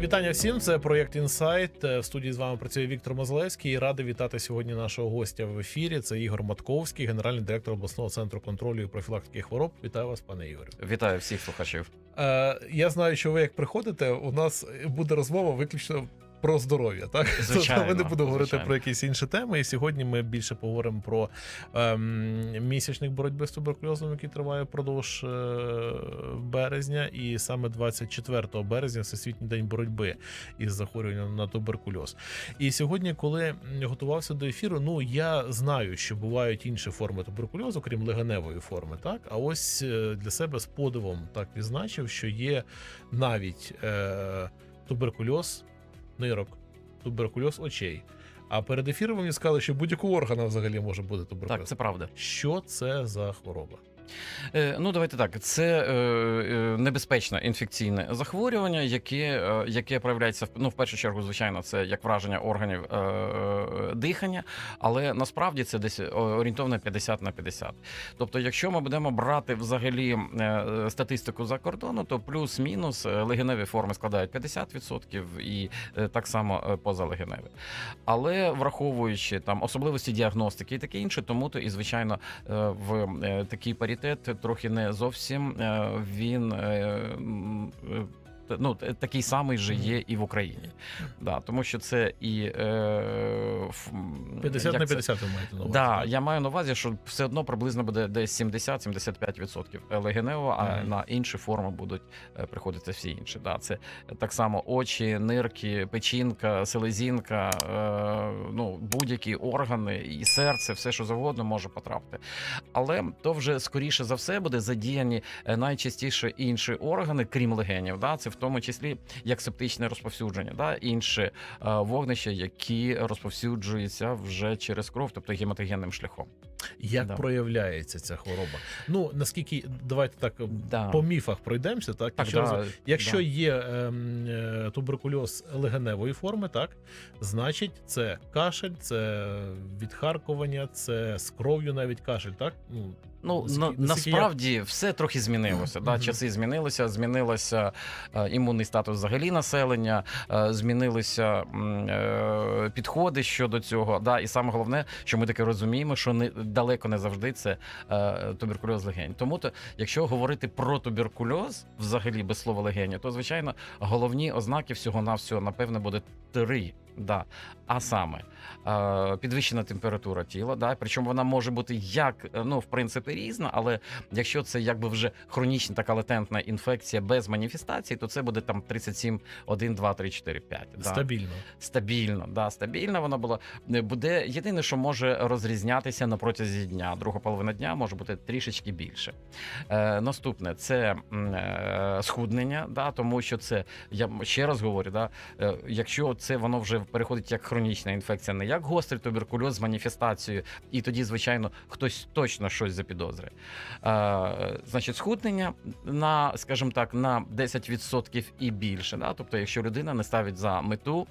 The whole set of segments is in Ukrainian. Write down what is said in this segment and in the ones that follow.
Вітання всім. Це проєкт Інсайт. В студії з вами працює Віктор Мозлевський. І радий вітати сьогодні нашого гостя в ефірі. Це Ігор Матковський, генеральний директор обласного центру контролю і профілактики хвороб. Вітаю вас, пане Ігорю. Вітаю всіх слухачів. Е, я знаю, що ви як приходите, у нас буде розмова виключно. Про здоров'я, так Звичайно, ми не будемо говорити звичайно. про якісь інші теми. І сьогодні ми більше поговоримо про ем, місячник боротьби з туберкульозом, який триває впродовж е, березня, і саме 24 березня Всесвітній день боротьби із захворюванням на туберкульоз. І сьогодні, коли готувався до ефіру, ну я знаю, що бувають інші форми туберкульозу, крім легеневої форми, так а ось е, для себе з подивом так відзначив, що є навіть е, туберкульоз нирок, туберкульоз очей. А перед ефіром мені сказали, що будь-якого органа взагалі може бути туберкульоз. Так, це правда. Що це за хвороба? Е, ну, давайте так. Це е, е, небезпечне інфекційне захворювання, яке, яке проявляється ну, в першу чергу, звичайно, це як враження органів дихання, але насправді це десь орієнтовно 50 на 50. Тобто, якщо ми будемо брати взагалі статистику за кордону, то плюс-мінус легеневі форми складають 50% і так само позалегеневі. Але враховуючи там особливості діагностики і таке інше, тому то і звичайно в е, такий паритет трохи не зовсім е, він. Е, м, е, т- Ну, такий самий же є і в Україні, да, тому що це і е, ф- м, 50 на це? 50 ви маєте на увазі. Да, я маю на увазі, що все одно приблизно буде десь 70-75% легенево, а Мгм. на інші форми будуть е, приходити всі інші. Да, це так само очі, нирки, печінка, селезінка, е, ну будь-які органи і серце, все що завгодно може потрапити. Але то вже скоріше за все буде задіяні е, найчастіше інші органи, крім легенів. Да, це в тому числі як септичне розповсюдження, да, інші е, вогнища, які розповсюджуються вже через кров, тобто гематогенним шляхом. Як Да. проявляється ця хвороба? Ну наскільки давайте так Да. по міфах пройдемося, так, Так, да, якщо да. є ем, е, туберкульоз легеневої форми, так значить це кашель, це відхаркування, це з кров'ю навіть кашель, так ну Ну на, наскільки я- насправді все трохи змінилося. Да? Часи змінилися, змінилося е, імунний статус взагалі населення, е, змінилися е, підходи щодо цього. Да? І саме головне, що ми таки розуміємо, що не далеко не завжди це е, туберкульоз легень. Тому то, якщо говорити про туберкульоз, взагалі без слова легені, то звичайно головні ознаки всього навсього напевне буде три. Да. А саме е, підвищена температура тіла, да, причому вона може бути як е, ну в принципі різна, але якщо це якби вже хронічна така латентна інфекція без маніфестацій, то це буде там 37, 1, 2, 3, 4, 5. Да. стабільно. Стабільно, да, стабільно вона була. Е, Буде єдине, що може розрізнятися на протязі дня. Друга половина дня може бути трішечки більше. Е, наступне це е, схуднення, да, тому що це я ще раз говорю, да, е, якщо це воно вже переходить як хронічна інфекція, не як гострий туберкульоз з маніфестацією, і тоді, звичайно, хтось точно щось запідозрить. Е, значить, схуднення на, скажімо так, на 10% і більше. Да? Тобто, якщо людина не ставить за мету.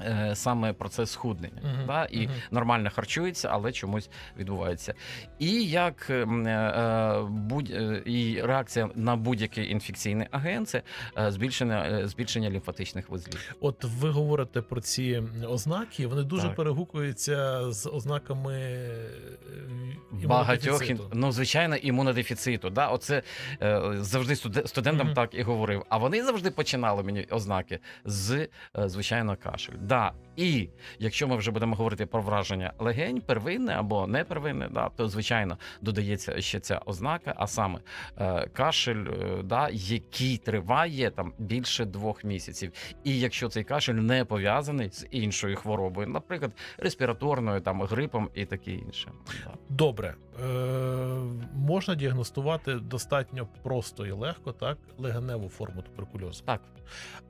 Е, Саме процес схуднення, Мгм, да, і мгм. нормально харчується, але чомусь відбувається. І як ем, е, будь е, і реакція на будь-який інфекційний агент це е, збільшення, е, збільшення лімфатичних вузлів. От ви говорите про ці ознаки, вони дуже Так. перегукуються з ознаками е, Багатьох ну звичайно імунодефіциту. Да, оце е, завжди студе- студентам Мгм. так і говорив. А вони завжди починали мені ознаки з е, звичайно кашель. Да. І якщо ми вже будемо говорити про враження легень, первинне або не первинне, да, то звичайно додається ще ця ознака, а саме е, кашель, е, да, який триває там більше двох місяців. І якщо цей кашель не пов'язаний з іншою хворобою, наприклад, респіраторною, там грипом і таке інше. Да. Добре, можна діагностувати достатньо просто і легко, так, легеневу форму туберкульозу. Так.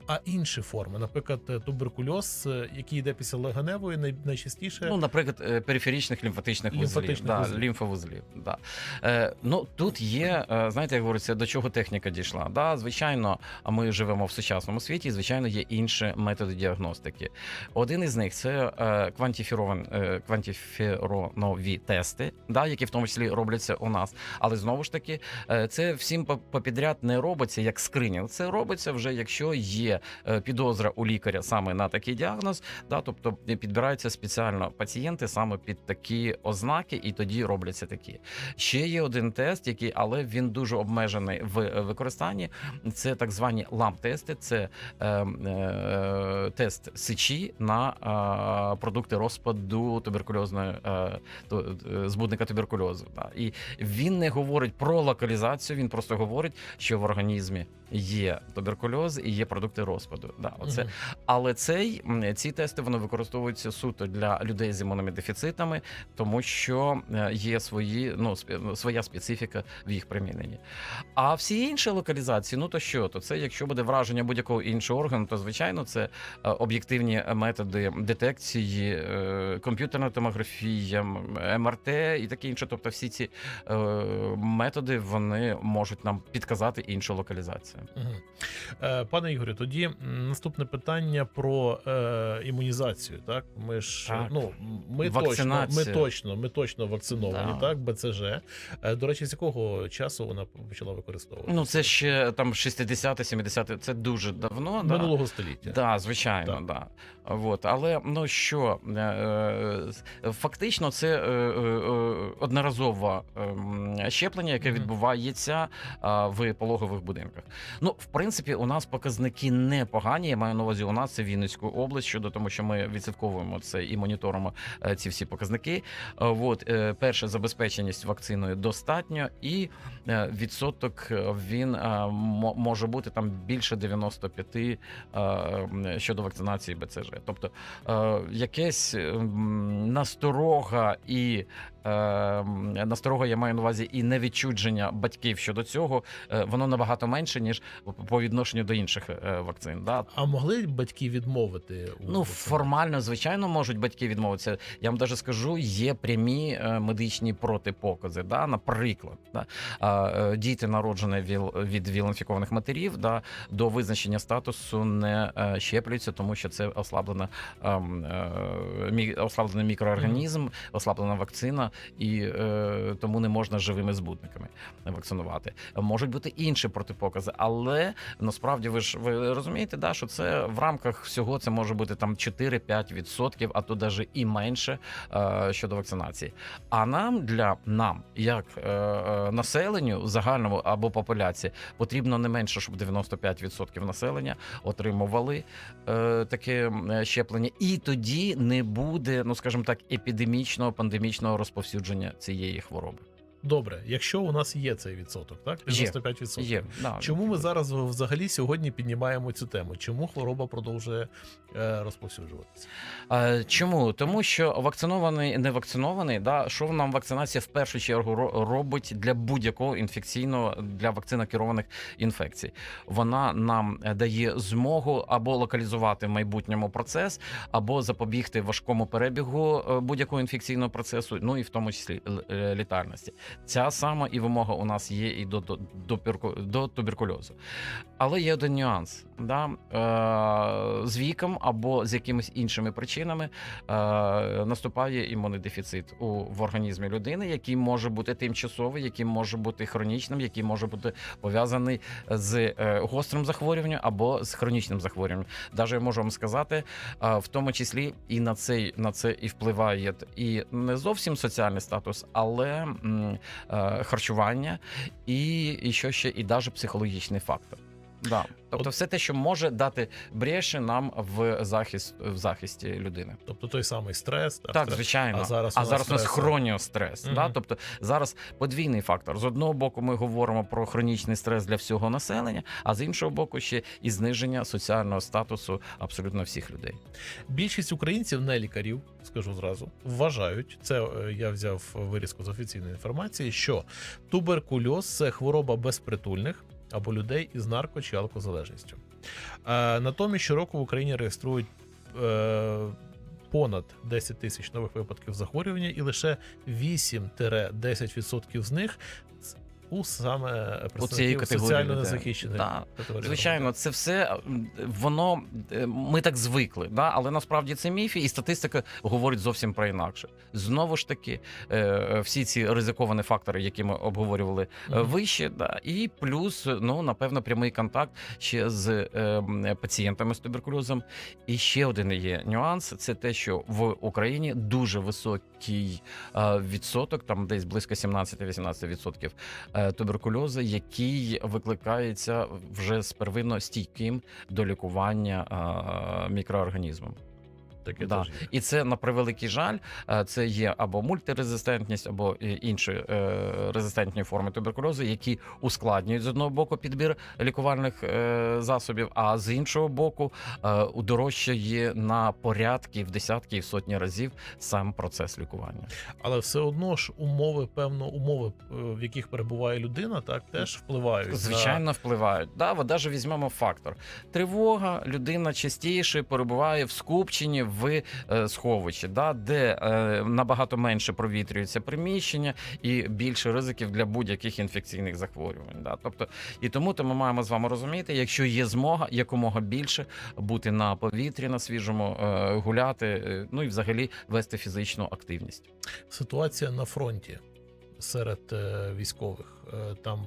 А інші форми, наприклад, е, туберкульоз, е, який йде після легеневої, найчастіше Ну, наприклад, е, периферічних лімфатичних вузлів, Лімфатичних да, лімфовузлів. Да. Е, ну, тут є, е, знаєте, як говориться, до чого техніка дійшла. Да, звичайно, а ми живемо в сучасному світі, і, звичайно, є інші методи діагностики. Один із них це е, квантифірован, е, квантиферонові тести, да, які в тому числі робляться у нас. Але знову ж таки, е, це всім попідряд не робиться як скринінг. Це робиться вже, якщо є е, підозра у лікаря саме на такий діагноз, да, тобто підбираються спеціально пацієнти саме під такі ознаки, і тоді робляться такі. Ще є один тест, який, але він дуже обмежений в е, використанні. Це так звані ламп-тести. Це е, е, тест сечі на е, продукти розпаду туберкульозної е, збудника туберкульозу. Да. І він не говорить про локалізацію, він просто говорить, що в організмі є туберкульоз і є продукти розпаду. Да, оце Мгм. але цей ці тести вони використовуються суто для людей з імунними дефіцитами, тому що е, є свої ну спе- своя специфіка в їх приміненні. А всі інші локалізації, ну то що, то це якщо буде враження будь-якого іншого органу, то звичайно це е, об'єктивні методи детекції, е, комп'ютерна томографія, МРТ і таке інше. Тобто, всі ці методи вони можуть нам підказати іншу локалізацію. Е, Пане Ігорю, тоді наступне питання про е, імунізацію. Так, ми ж Так. ну ми точно, ми точно, ми точно вакциновані. Да. Так, БЦЖ. Е, До речі, з якого часу вона почала використовуватися? Ну, це ще там 60 70 це дуже давно. Да. минулого століття. Да, звичайно, Так. да. Вот. Але ну що, е, фактично, це одноразове ем, щеплення, яке відбувається в пологових будинках. Ну, в принципі, у нас показники непогані. Я маю на увазі, у нас це Вінницьку область щодо тому, що ми відслідковуємо це і моніторимо е, ці всі показники. Е, Вот, е, перше, забезпеченість вакциною достатньо, і відсоток він може бути там більше 95 е, щодо вакцинації БЦЖ. Тобто якесь насторога і насторога, я маю на увазі, і невідчудження батьків щодо цього, воно набагато менше ніж по відношенню до інших е, вакцин. Да? А могли батьки відмовити? Ну, формально, звичайно, можуть батьки відмовитися. Я вам даже скажу, є прямі е, медичні протипокази. Да? Наприклад, да? е, діти, народжені від віл-інфікованих матерів, да, до визначення статусу не щеплюються, тому що це ослаблена, ем, ослаблений мікроорганізм, ослаблена вакцина, і тому не можна живими збутниками вакцинувати. Можуть бути інші протипокази, але насправді ви ж ви розумієте, да, що це в рамках всього це може бути там 4-5%, а то навіть і менше е, щодо вакцинації. А нам для нам, як е, е, населенню загальному або популяції, потрібно не менше, щоб 95% населення отримували е, таке щеплення, і тоді не буде, ну скажімо так, епідемічного пандемічного розповсюдження цієї хвороби. Добре, якщо у нас є цей відсоток, так? Є. 95%. Є да. Чому ми зараз взагалі сьогодні піднімаємо цю тему? Чому хвороба продовжує е, розповсюджуватися? Чому? Тому що вакцинований, не вакцинований, да, що нам вакцинація в першу чергу ро- робить для будь-якого інфекційного для вакцинокерованих інфекцій. Вона нам е, дає змогу або локалізувати в майбутньому процес, або запобігти важкому перебігу е, будь-якого інфекційного процесу, ну і в тому числі літальності. Ця сама і вимога у нас є і до, до, до, до туберкульозу. Але є один нюанс. Да? Е, з віком або з якимись іншими причинами е, наступає імунний дефіцит у, в організмі людини, який може бути тимчасовий, який може бути хронічним, який може бути пов'язаний з е, гострим захворюванням або з хронічним захворюванням. Даже можу вам сказати, е, в тому числі і на цей на це і впливає і не зовсім соціальний статус, але м, харчування, і, і що ще, і навіть психологічний фактор. Да. Тобто, все те, що може дати бреші нам в захист в захисті людини. Тобто той самий стрес, так, Так, звичайно. А зараз а зараз у нас стрес, хроніострес. Мгм. Да? Тобто зараз подвійний фактор. З одного боку, ми говоримо про хронічний стрес для всього населення, а з іншого боку, ще і зниження соціального статусу абсолютно всіх людей. Більшість українців, не лікарів, скажу зразу, вважають це. е, Я взяв вирізку з офіційної інформації, що туберкульоз це хвороба безпритульних або людей із нарко чи алкозалежністю. Е, натомість щороку в Україні реєструють. е, понад 10 тисяч нових випадків захворювання, і лише 8-10% з них у саме представників соціально незахищених Да. категорій. Звичайно, це все воно е, ми так звикли, да? але насправді це міфи, і статистика говорить зовсім про інакше. Знову ж таки, е, всі ці ризиковані фактори, які ми обговорювали е, Мгм. вище, да, і плюс, ну напевно, прямий контакт ще з пацієнтами з туберкульозом. І ще один є нюанс: це те, що в Україні дуже високий відсоток, там десь близько 17-18% е, туберкульозу, який викликається вже з первинно стійким до лікування е, мікроорганізмом. Таке Да. теж. І це на превеликий жаль, е, це є або мультирезистентність, або інші е, резистентні форми туберкульозу, які ускладнюють з одного боку підбір лікувальних е, засобів, а з іншого боку, удорожчає на порядки в десятки і в сотні разів сам процес лікування. Але все одно ж умови, певно, умови, в яких перебуває людина, так теж впливають. на- Звичайно, впливають. Да, даже візьмемо фактор. Тривога, людина частіше перебуває в скупченні в е, сховищі, да, де е, набагато менше провітрюється приміщення і більше ризиків для будь-яких інфекційних захворювань. Да. Тобто, і тому то ми маємо з вами розуміти, якщо є змога якомога більше бути на повітрі, на свіжому, е, гуляти, ну і взагалі вести фізичну активність. Ситуація на фронті серед військових там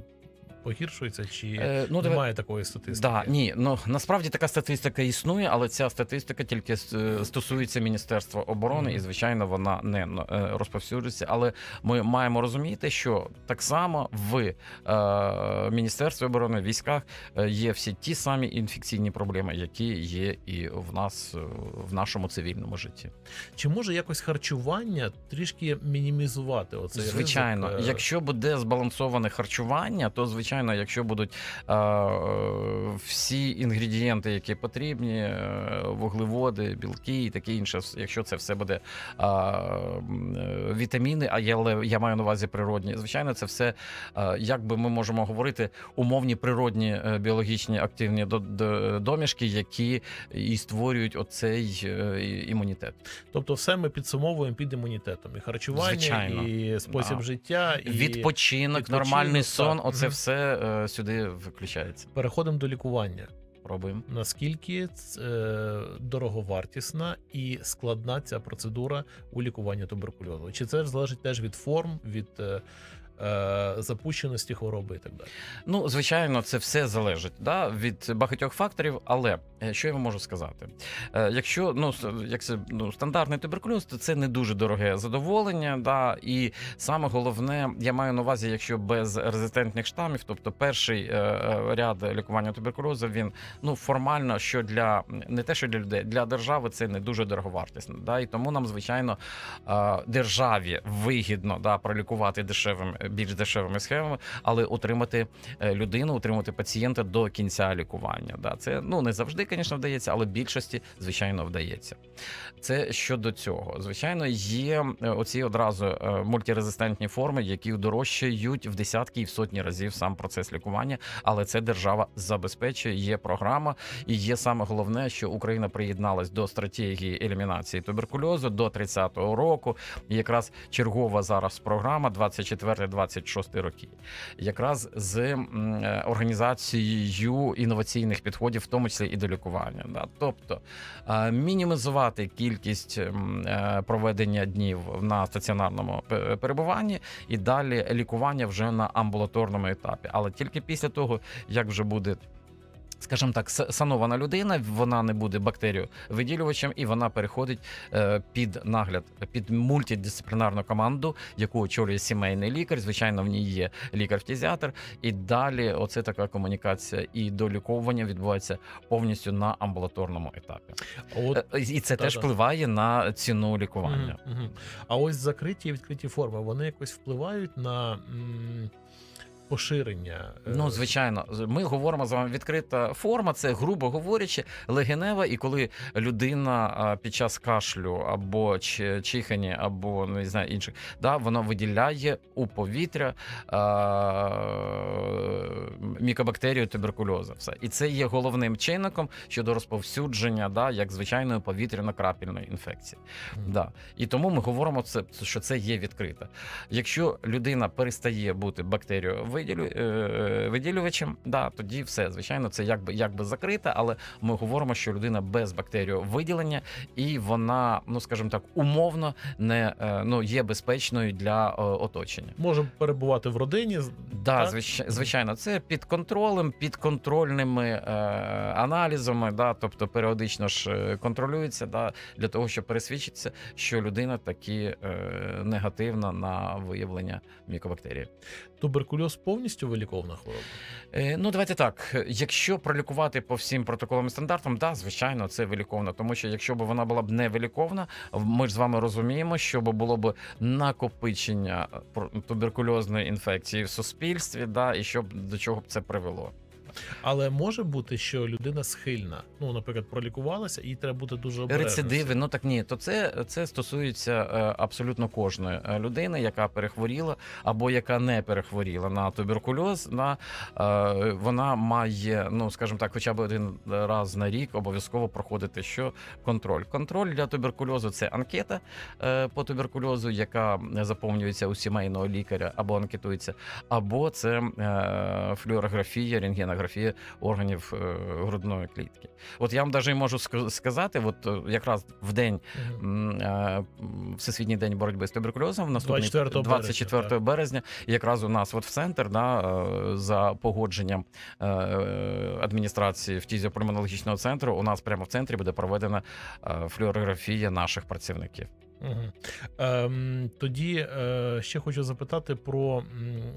погіршується чи Е, ну, немає такої статистики? Да, ні, ну насправді така статистика існує, але ця статистика тільки е, стосується Міністерства оборони, Мгм. і звичайно вона не е, розповсюджується. Але ми маємо розуміти, що так само в е, Міністерстві оборони в військах е, є всі ті самі інфекційні проблеми, які є і в нас в нашому цивільному житті. Чи може якось харчування трішки мінімізувати оцей звичайно, ризик? якщо буде збалансоване харчування, то звичайно, якщо будуть е, всі інгредієнти, які потрібні, е, вуглеводи, білки і таке інше, якщо це все буде е, вітаміни, а я, я маю на увазі природні, звичайно, це все, як би ми можемо говорити, умовні природні біологічні активні до- до- домішки, які і створюють оцей імунітет. Тобто, все ми підсумовуємо під імунітетом. І харчування, Звичайно. і спосіб Да. життя, і Відпочинок, відпочинок, нормальний сон, так. оце Мгм. все е, сюди включається. переходимо до лікування. Пробуємо. Наскільки це е, дороговартісна і складна ця процедура у лікуванні туберкульозу? Чи це залежить теж від форм, від е, запущеності хвороби і так далі? Ну, звичайно, це все залежить да, від багатьох факторів. Але е, що я вам можу сказати? Е, Якщо ну, як це ну, стандартний туберкульоз, то це не дуже дороге задоволення. Да, і саме головне, я маю на увазі, якщо без резистентних штамів, тобто перший е, е, ряд лікування туберкульозу, він ну формально, що для не те, що для людей, для держави це не дуже дороговартісно. Да, і тому нам, звичайно, е, державі вигідно да, пролікувати дешевим, більш дешевими схемами, але утримати е, людину, утримати пацієнта до кінця лікування. Да, це ну не завжди, звісно, вдається, але більшості, звичайно, вдається. Це щодо цього. Звичайно, є е, оці одразу е, мультирезистентні форми, які дорожчають в десятки і в сотні разів сам процес лікування, але це держава забезпечує. Є програма, і є саме головне, що Україна приєдналась до стратегії елімінації туберкульозу до 30-го року. Якраз чергова зараз програма 24-26 роки, якраз з е, організацією інноваційних підходів, в тому числі і до лікування. Да. Тобто е, мінімізувати кількість е, проведення днів на стаціонарному перебуванні і далі лікування вже на амбулаторному етапі, але тільки після того, як вже буде. Скажімо так, санована людина, вона не буде бактеріовиділювачем, і вона переходить е, під нагляд, під мультидисциплінарну команду, яку очолює сімейний лікар. Звичайно, в ній є лікар-фтізіатр. І далі оце така комунікація і доліковування відбувається повністю на амбулаторному етапі. От Е, І це теж Та-та. впливає на ціну лікування. Мгм, мгм. А ось закриті і відкриті форми вони якось впливають на м, поширення? е, Ну, звичайно, ми говоримо з вами відкрита форма. Це, грубо говорячи, легенева. І коли людина під час кашлю або чихання, або ну, не знаю інших, да, вона виділяє у повітря а, мікобактерію туберкульозу. Все. І це є головним чинником щодо розповсюдження, да, як звичайної повітряно-крапельної інфекції. Мгм. Да. І тому ми говоримо, це, що це є відкрите. Якщо людина перестає бути бактеріовиділювачем, да, тоді все, звичайно, це якби, якби закрите, але ми говоримо, що людина без бактеріовиділення, і вона, ну скажімо так, умовно не е, ну, є безпечною для е, оточення. Може перебувати в родині. Да, Так? звич- звичайно, це під контролем, під контрольними е, аналізами, да, тобто періодично ж е, контролюється, да, для того, щоб пересвідчитися, що людина таки е, негативна на виявлення мікобактерії. Туберкульоз повністю виліковна хвороба. Е, ну, давайте так. Якщо пролікувати по всім протоколам і стандартам, да, звичайно, це виліковна. Тому що якщо б вона була б не виліковна, ми ж з вами розуміємо, що було б накопичення е, туберкульозної інфекції в суспільстві, да, і що б до чого б це привело. Але може бути, що людина схильна. Ну, наприклад, пролікувалася, і треба бути дуже обережним. Рецидиви, ну так ні, то це, це стосується е, абсолютно кожної е, людини, яка перехворіла або яка не перехворіла на туберкульоз. На, е, вона має, ну скажімо так, хоча б один раз на рік обов'язково проходити що контроль. Контроль для туберкульозу це анкета по туберкульозу, яка заповнюється у сімейного лікаря або анкетується, або це флюорографія, рентгенографія органів е, грудної клітки. От я вам навіть можу сказати, от е, якраз в день е, Всесвітній день боротьби з туберкульозом, наступний 24 березня, 24 березня, якраз у нас от в центр да, за погодженням адміністрації фтізіопульмонологічного центру. У нас прямо в центрі буде проведена флюорографія наших працівників. Мгм. Ем, тоді е, ще хочу запитати про.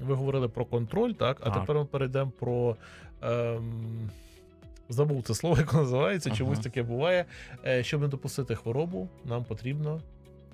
Ви говорили про контроль, так? А Так. тепер ми перейдемо про. Ем, забув це слово, як називається, Ага. чомусь таке буває. Е, щоб не допустити хворобу, нам потрібно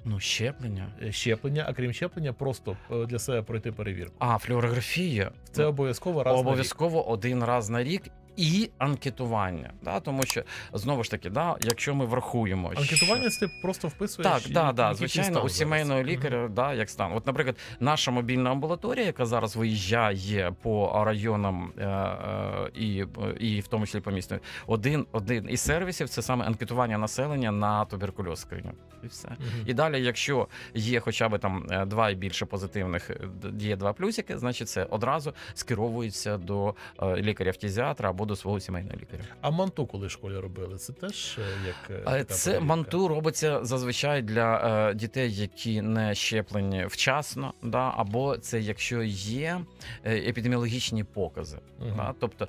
Ну, щеплення. е, щеплення, а крім щеплення, просто е, для себе пройти перевірку. А, флюорографія. Це обов'язково раз на рік. обов'язково один раз на рік. І анкетування, да, тому що знову ж таки, да, якщо ми врахуємо що- Анкетування це ти просто вписуєш. Так, і- да, да, звичайно, у зараз. сімейного Мгм. лікаря, да, як стан. От, наприклад, наша мобільна амбулаторія, яка зараз виїжджає по районам е, е, і, і в тому числі по місту, один, один із сервісів це саме анкетування населення на туберкульоз скриню. І все. Мгм. І далі, якщо є хоча б там е, два і більше позитивних, е, є два плюсики, значить це одразу скеровується до е, лікаря-фтізіатра або до свого сімейного лікаря. А манту, коли в школі робили, це теж е, як. е, А така Це перевірка? манту робиться зазвичай для е, дітей, які не щеплені вчасно, да, або це якщо є епідеміологічні покази. Мгм. Да, тобто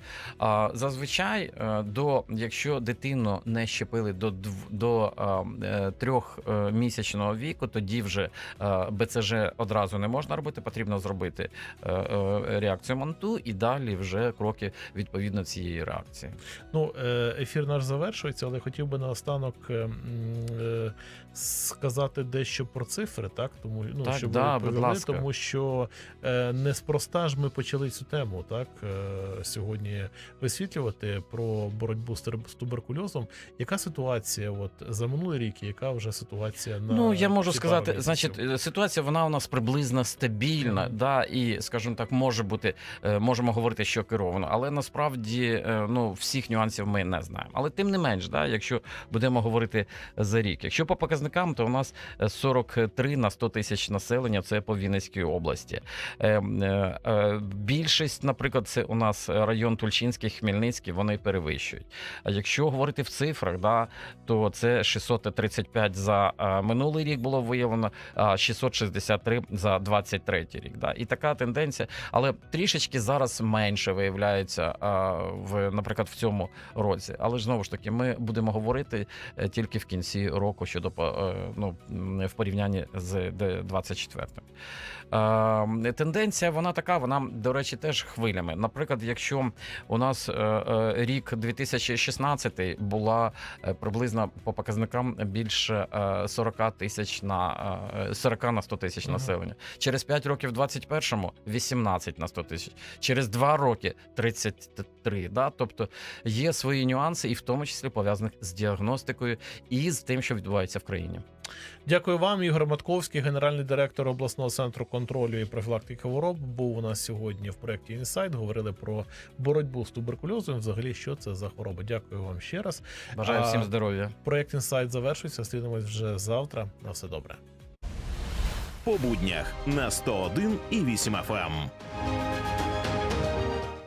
зазвичай до якщо дитину не щепили до до трьохмісячного віку, тоді вже БЦЖ одразу не можна робити. Потрібно зробити реакцію манту і далі вже кроки відповідно цієї реакції. Ну, е, ефір наш завершується, але хотів би наостанок е, е, сказати дещо про цифри, так? Тому ну, Так, щоб да, ви будь ласка. тому що неспроста ж ми почали цю тему, так сьогодні висвітлювати про боротьбу з туберкульозом. Яка ситуація от за минулий рік, яка вже ситуація на Ну я можу сказати, значить, ситуація вона у нас приблизно стабільна, Мгм. да, і скажімо так, може бути, можемо говорити, що керовано, але насправді е, ну всіх нюансів ми не знаємо. Але тим не менш, да, якщо будемо говорити за рік, якщо по показникам, то у нас е, 43 на 100 тисяч населення це по Вінницькій області. Е, е, е, Більшість, наприклад, це у нас район Тульчинський, Хмельницький, вони перевищують. А якщо говорити в цифрах, да, то це 635 за е, минулий рік було виявлено, а 663 за 23 рік. Да. І така тенденція, але трішечки зараз менше виявляється е, в, наприклад, в цьому році. Але знову ж таки, ми будемо говорити е, тільки в кінці року щодо е, ну, в порівнянні з 24 Е, Тенденція вона така, вона, до речі, теж хвилями. Наприклад, якщо у нас е, е, рік 2016 була е, приблизно по показникам більше е, 40 тисяч на е, 40 на 100 тисяч населення. Через 5 років 21-му 18 на 100 тисяч. Через 2 роки 33. Да? Тобто є свої нюанси, і в тому числі пов'язаних з діагностикою і з тим, що відбувається в країні. Дякую вам, Ігор Матковський, генеральний директор обласного центру контролю і профілактики хвороб. Був у нас сьогодні в проєкті Інсайт. Говорили про боротьбу з туберкульозом. Взагалі, що це за хвороба. Дякую вам ще раз. Бажаю всім здоров'я. Проєкт Інсайт завершується. Слідимось вже завтра. На все добре. по буднях на 101 і 8 FM.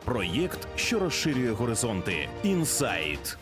Проєкт, що розширює горизонти. Інсайт.